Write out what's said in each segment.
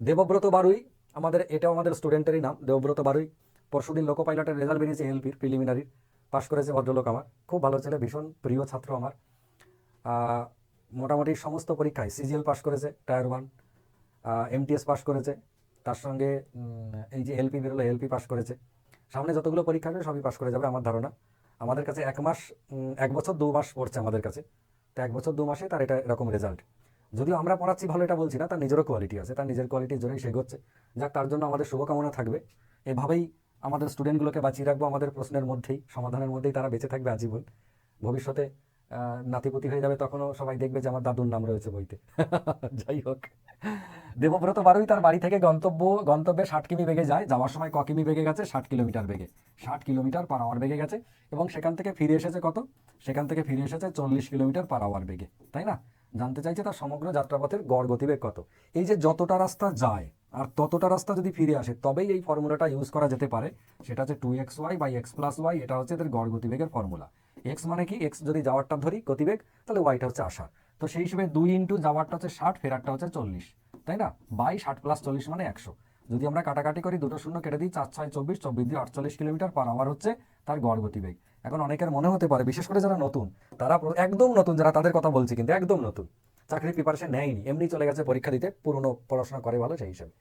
দেবব্রত বারুই, আমাদের, এটাও আমাদের স্টুডেন্টেরই নাম, দেবব্রত বারুই। পরশুদিন লোকো পাইলটের রেজাল্ট বেরিয়েছে এলপির প্রিলিমিনারি পাশ করেছে ভদ্রলোক আমার। খুব ভালো ছেলে, ভীষণ প্রিয় ছাত্র আমার। মোটামুটি সমস্ত পরীক্ষায় সিজিএল পাশ করেছে টায়ার ওয়ান এমটিএস পাশ করেছে, তার সঙ্গে এই যে এলপি বেরোলো এলপি পাশ করেছে। সামনে যতগুলো পরীক্ষা আসবে, সবই পাশ করে যাবে আমার ধারণা। আমাদের কাছে এক মাস এক বছর দু মাস পড়ছে আমাদের কাছে। তো এক বছর দু মাসে তার এটা এরকম রেজাল্ট যদিও আমরা পড়াচ্ছি ভালো, এটা বলছি না, তার নিজেরও কোয়ালিটি আছে, তার নিজের কোয়ালিটির জন্যই সে এগোচ্ছে। যাক, তার জন্য আমাদের শুভকামনা থাকবে। এভাবেই আমাদের স্টুডেন্টগুলোকে বাঁচিয়ে রাখব আমাদের প্রশ্নের মধ্যেই, সমাধানের মধ্যেই তারা বেঁচে থাকবে আজীবন। ভবিষ্যতে নাতিপুতি হয়ে যাবে তখনও সবাই দেখবে যে আমার দাদুর নাম রয়েছে বইতে। যাই হোক। দেবব্রত বারুই তার বাড়ি থেকে গন্তব্য, গন্তব্যে ষাট কিমি বেগে যায়। যাওয়ার সময় ক কিমি বেগে গেছে? ষাট কিলোমিটার বেগে। ষাট কিলোমিটার পার আওয়ার বেগে গেছে। এবং সেখান থেকে ফিরে এসেছে কত? সেখান থেকে ফিরে এসেছে চল্লিশ কিলোমিটার পার আওয়ার বেগে। তাই না? জানতে চাইছে তার সমগ্র যাত্রাপথের গড় গতিবেগ কত। এই যে যতটা রাস্তা যায় আর ততটা রাস্তা যদি ফিরে আসে, তবেই এই ফর্মুলাটা ইউজ করা যেতে পারে। সেটা হচ্ছে two x y by x plus y এটা হচ্ছে এদের গড় গতিবেগের ফর্মুলা। এক্স মানে কি? এক্স যদি যাওয়ারটা ধরি গতিবেগ, তাহলে ওয়াইটা হচ্ছে আসা তো সেই হিসেবে দুই ইন্টু যাওয়ারটা হচ্ছে ষাট, ফেরারটা হচ্ছে চল্লিশ, তাই না? বাই ষাট প্লাস চল্লিশ মানে একশো। যদি আমরা কাটাকাটি করি, দুটো শূন্য কেটে দিই, চার, ছয়, চব্বিশ চব্বিশ দিয়ে আটচল্লিশ কিলোমিটার পার আওয়ার হচ্ছে তার গড় গতিবেগ এখন অনেকের মনে হতে পারে, বিশেষ করে যারা নতুন, তারা একদম নতুন, যারা তাদের কথা বলছি কিন্তু একদম নতুন, চাকরির প্রিপারেশন নেয়নি, এমনি চলে গেছে পরীক্ষা দিতে, পুরনো পড়াশোনা করে ভালো সেই হিসেবে।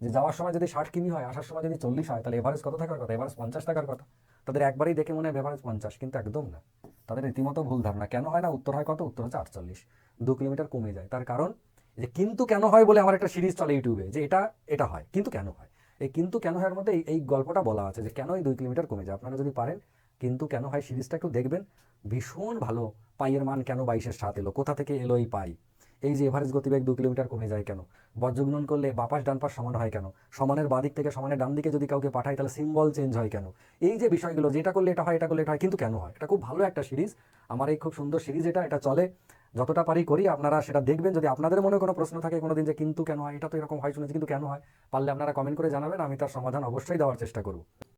যে যাওয়ার সময় যদি ষাট কিমি হয়, আসার সময় যদি চল্লিশ হয়, তাহলে এভারেজ কত থাকার কথা? এভারেজ পঞ্চাশ থাকার কথা। তাদের একবারই দেখে মনে হয় এভারেজ পঞ্চাশ, কিন্তু একদম না। তাদের রীতিমতো ভুল ধারণা। কেন হয় না? উত্তর হয় কত? উত্তর হচ্ছে আটচল্লিশ। দু কিলোমিটার কমে যায়। তার কারণ যে কিন্তু কেন হয় বলে আমার একটা সিরিজ চলে ইউটিউবে, যে এটা এটা হয়, কিন্তু কেন হয়? এই কিন্তু কেন হয় মধ্যে এই- গল্পটা বলা আছে যে কেন এই দুই কিলোমিটার কমে যায়? আপনারা যদি পারেন, কিন্তু কেন হয় সিরিজটা একটু দেখবেন, ভীষণ ভালো পাইয়ের মান কেন বাইশের সাত এলো? কোথা থেকে এলো এই পাই? এই যে এভারেজ গতিবেগ দু কিলোমিটার কমে যায় কেন? বজ্রগুণন করলে বাপাস ডান পাশ সমান হয় কেন? সমানের বাদিক থেকে সমানের ডান দিকে যদি কাউকে পাঠায়, তাহলে সিম্বল চেঞ্জ হয় কেন? এই যে বিষয়গুলো যেটা করলে এটা হয়, এটা করলে এটা হয়, কিন্তু কেন হয়? এটা খুব ভালো একটা সিরিজ। আমার এই খুব সুন্দর সিরিজ এটা এটা চলে। যতটা পারি করি, আপনারা সেটা দেখবেন। যদি আপনাদের মনে কোনো প্রশ্ন থাকে কোনো দিন যে কিন্তু কেন হয়, এটা তো এরকম হয় শুনেছি, কিন্তু কেন হয়, পারলে আপনারা কমেন্ট করে জানাবেন, আমি তার সমাধান অবশ্যই দেওয়ার চেষ্টা করব।